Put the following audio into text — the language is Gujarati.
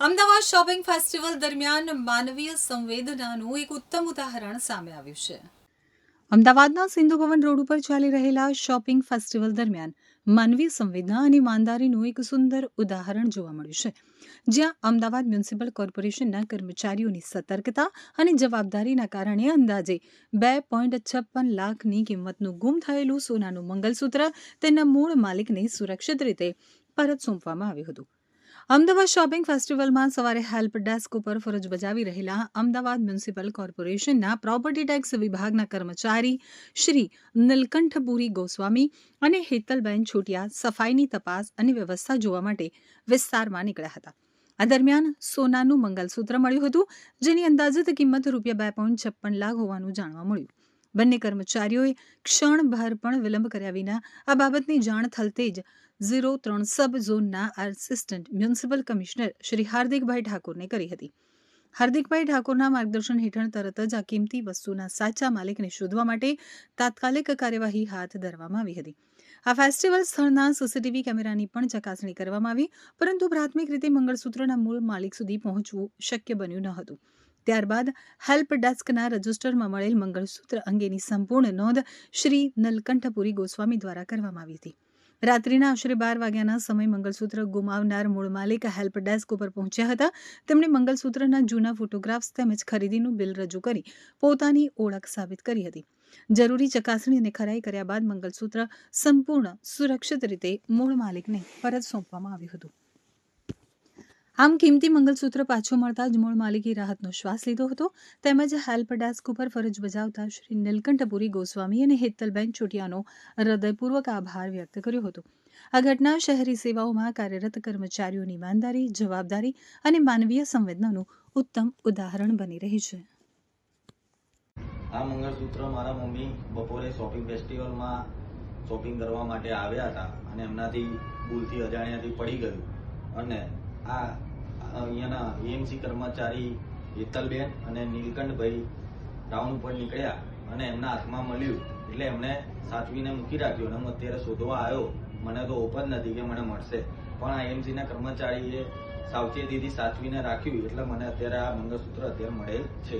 અમદાવાદ શોપિંગ ફેસ્ટિવલ દરમિયાન માનવીય સંવેદનાનું એક ઉત્તમ ઉદાહરણ સામે આવ્યું છે. અમદાવાદના સિંધુ ભવન રોડ ઉપર ચાલી રહેલા શોપિંગ ફેસ્ટિવલ દરમિયાન માનવીય સંવેદના અને ઈમાનદારીનું એક સુંદર ઉદાહરણ જોવા મળ્યું છે. જ્યાં અમદાવાદ મ્યુનિસિપલ કોર્પોરેશનના કર્મચારીઓની સતર્કતા અને જવાબદારીના કારણે અંદાજે બે પોઈન્ટ છપ્પન લાખની કિંમતનું ગુમ થયેલું સોનાનું મંગલસૂત્ર તેના મૂળ માલિકને સુરક્ષિત રીતે પરત સોંપવામાં આવ્યું હતું. અમદાવાદ શોપિંગ ફેસ્ટિવલમાં સવારે હેલ્પ ડેસ્ક ઉપર ફરજ બજાવી રહેલા અમદાવાદ મ્યુનિસિપલ કોર્પોરેશનના પ્રોપર્ટી ટેક્સ વિભાગના કર્મચારી શ્રી નીલકંઠપુરી ગોસ્વામી અને હેતલબેન છોટિયા સફાઈની તપાસ અને વ્યવસ્થા જોવા માટે વિસ્તારમાં નીકળ્યા હતા. આ દરમિયાન સોનાનું મંગલસૂત્ર મળ્યું હતું, જેની અંદાજિત કિંમત રૂપિયા બે પોઈન્ટ છપ્પન લાખ હોવાનું જાણવા મળ્યું. બંને કર્મચારીઓએ ક્ષણભર પણ વિલંબ કર્યા વિના આ બાબતની જાણ થલતે જ ઝીરો ત્રણ સબ ઝોનના assistant municipal commissioner Shri Hardikbhai ઠાકોરને કરી હતી. હાર્દિકભાઈ ઠાકોરના માર્ગદર્શન હેઠળ તરત જ આ કિંમતી વસ્તુના સાચા માલિકને શોધવા માટે તાત્કાલિક કાર્યવાહી હાથ ધરવામાં આવી હતી. આ ફેસ્ટિવલ સ્થળના સીસીટીવી કેમેરાની પણ ચકાસણી કરવામાં આવી, પરંતુ પ્રાથમિક રીતે મંગળસૂત્રના મૂળ માલિક સુધી પહોંચવું શક્ય બન્યું ન હતું. ત્યારબાદ હેલ્પ ડેસ્કના રજિસ્ટરમાં મળેલ મંગળસૂત્ર અંગેની સંપૂર્ણ નોંધ શ્રી નલકંઠપુરી ગોસ્વામી દ્વારા કરવામાં આવી હતી. રાત્રિના આશરે બાર વાગ્યાના સમય મંગળસૂત્ર ગુમાવનાર મૂળ માલિક હેલ્પ ડેસ્ક ઉપર પહોંચ્યા હતા. તેમણે મંગળસૂત્રના જૂના ફોટોગ્રાફ્સ તેમજ ખરીદીનું બિલ રજૂ કરી પોતાની ઓળખ સાબિત કરી હતી. જરૂરી ચકાસણી અને ખરાઈ કર્યા બાદ મંગળસૂત્ર સંપૂર્ણ સુરક્ષિત રીતે મૂળ માલિકને પરત સોંપવામાં આવ્યું હતું. આમ કિંમતી મંગલસૂત્ર પાછું મળતા જ મૂળ માલિકી રાહતનો શ્વાસ લીધો હતો. તેમજ હેલ્પ ડેસ્ક ઉપર ફરજ બજાવતા શ્રી નીલકંઠપુરી ગોસ્વામી અને હેતલબેન ચોટિયાનો હૃદયપૂર્વક આભાર વ્યક્ત કર્યો હતો. આ ઘટના શહેરી સેવાઓમાં કાર્યરત કર્મચારીઓની ઈમાનદારી, જવાબદારી અને માનવીય સંવેદનાનું ઉત્તમ ઉદાહરણ બની રહી છે. આ મંગળસૂત્ર મારા મમ્મી બપોરે શોપિંગ ફેસ્ટિવલમાં શોપિંગ કરવા માટે આવ્યા હતા અને એમનાથી ભૂલથી અજાણ્યાથી પડી ગયું. અને આ અહીંયાના એએમસી કર્મચારી હેતલબેન અને નીલકંઠભાઈ ટાઉન ઉપર નીકળ્યા અને એમના હાથમાં મળ્યું. એટલે એમણે સાચવીને મૂકી રાખ્યું અને હું અત્યારે શોધવા આવ્યો. મને તો ઓપન નથી કે મને મળશે. પણ આ એએમસીના કર્મચારીએ સાવચેતીથી સાચવીને રાખ્યું. એટલે મને અત્યારે આ મંગળસૂત્ર અત્યારે મળેલ છે.